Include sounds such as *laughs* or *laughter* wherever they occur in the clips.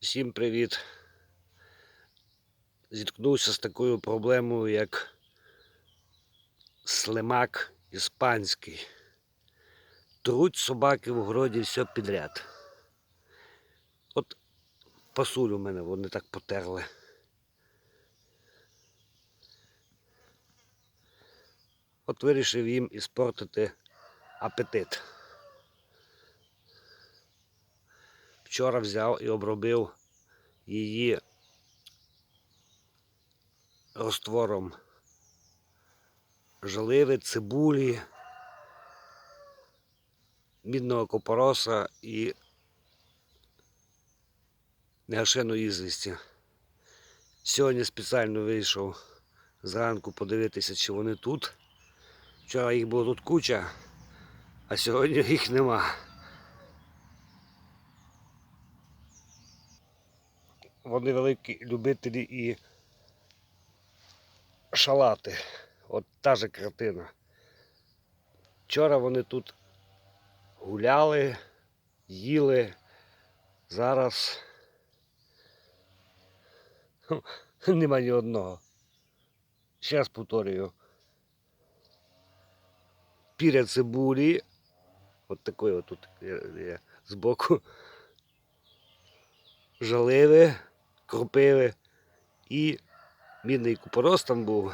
Всім привіт! Зіткнувся з такою проблемою, як слимак іспанський. Труть собаки в городі все підряд. От пасуль у мене вони так потерли. От вирішив їм іспортити апетит. Вчора взяв і обробив її розтвором жаливи, цибулі, мідного копороса і негашеної ізвісті. Сьогодні спеціально вийшов зранку подивитися, чи вони тут. Вчора їх було тут куча, а сьогодні їх нема. Вони великі любителі і шалати. От та же картина. Вчора вони тут гуляли, їли. Зараз *laughs* нема ні одного. Ще раз повторюю. Піря цибулі. От такої от тут є, є збоку. Кропиви і мідний купорос там був.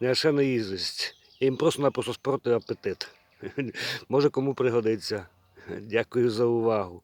Неашена їздить. Я їм просто-напросто спортив апетит. *laughs* Може кому пригодиться. Дякую за увагу.